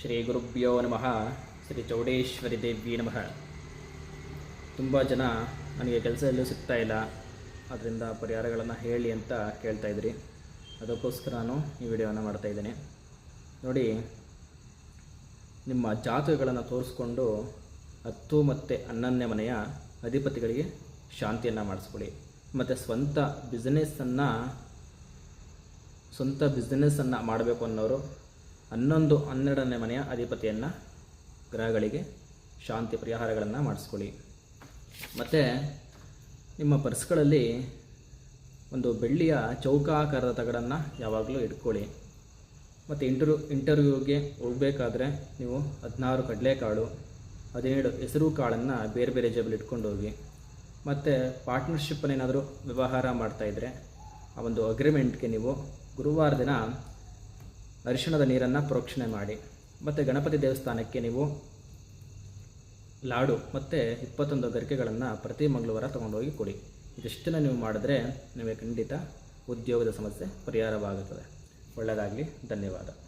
ಶ್ರೀ ಗುರುಭ್ಯೋ ನಮಃ. ಶ್ರೀ ಚೌಡೇಶ್ವರಿ ದೇವಿ ನಮಃ. ತುಂಬ ಜನ ನನಗೆ ಕೆಲಸ ಎಲ್ಲೂ ಸಿಗ್ತಾ ಇಲ್ಲ. ಅದರಿಂದ ಪರಿಹಾರಗಳನ್ನು ಹೇಳಿ ಅಂತ ಕೇಳ್ತಾ ಇದ್ರಿ. ಅದಕ್ಕೋಸ್ಕರ ನಾನು ಈ ವಿಡಿಯೋವನ್ನು ಮಾಡ್ತಾ ಇದ್ದೇನೆ. ನೋಡಿ, ನಿಮ್ಮ ಜಾತಕಗಳನ್ನು ತೋರಿಸ್ಕೊಂಡು ಹತ್ತು ಮತ್ತು ಹನ್ನೊಂದನೇ ಮನೆಯ ಅಧಿಪತಿಗಳಿಗೆ ಶಾಂತಿಯನ್ನು ಮಾಡಿಸ್ಕೊಳ್ಳಿ. ಮತ್ತು ಸ್ವಂತ ಬಿಸ್ನೆಸ್ಸನ್ನು ಸ್ವಂತ ಬಿಸ್ನೆಸ್ಸನ್ನು ಮಾಡಬೇಕು ಅನ್ನೋರು ಹನ್ನೊಂದು ಹನ್ನೆರಡನೇ ಮನೆಯ ಅಧಿಪತಿಯನ್ನು, ಗ್ರಹಗಳಿಗೆ ಶಾಂತಿ ಪರಿಹಾರಗಳನ್ನು ಮಾಡಿಸ್ಕೊಳ್ಳಿ. ಮತ್ತು ನಿಮ್ಮ ಪರ್ಸ್ಗಳಲ್ಲಿ ಒಂದು ಬೆಳ್ಳಿಯ ಚೌಕಾಕಾರದ ತಗಡನ್ನು ಯಾವಾಗಲೂ ಇಟ್ಕೊಳ್ಳಿ. ಮತ್ತು ಇಂಟರ್ವ್ಯೂ, ಇಂಟರ್ವ್ಯೂಗೆ ಹೋಗಬೇಕಾದ್ರೆ ನೀವು ಹದಿನಾರು ಕಡಲೆಕಾಳು, ಹದಿನೇಳು ಹೆಸರು ಕಾಳನ್ನು ಬೇರೆ ಬೇರೆ ಜೇಬಲ್ಲಿ ಇಟ್ಕೊಂಡು ಹೋಗಿ. ಮತ್ತು ಪಾರ್ಟ್ನರ್ಶಿಪ್ಪನ್ನೇನಾದರೂ ವ್ಯವಹಾರ ಮಾಡ್ತಾಯಿದ್ರೆ ಆ ಒಂದು ಅಗ್ರಿಮೆಂಟ್ಗೆ ನೀವು ಗುರುವಾರ ದಿನ ಅರಿಶಿಣದ ನೀರನ್ನು ಪ್ರೋಕ್ಷಣೆ ಮಾಡಿ. ಮತ್ತು ಗಣಪತಿ ದೇವಸ್ಥಾನಕ್ಕೆ ನೀವು ಲಾಡು ಮತ್ತು ಇಪ್ಪತ್ತೊಂದು ಗರಿಕೆಗಳನ್ನು ಪ್ರತಿ ಮಂಗಳವಾರ ತೊಗೊಂಡೋಗಿ ಕೊಡಿ. ಇದಿಷ್ಟನ್ನು ನೀವು ಮಾಡಿದ್ರೆ ನಿಮಗೆ ಖಂಡಿತ ಉದ್ಯೋಗದ ಸಮಸ್ಯೆ ಪರಿಹಾರವಾಗುತ್ತದೆ. ಒಳ್ಳೆಯದಾಗಲಿ ಧನ್ಯವಾದ.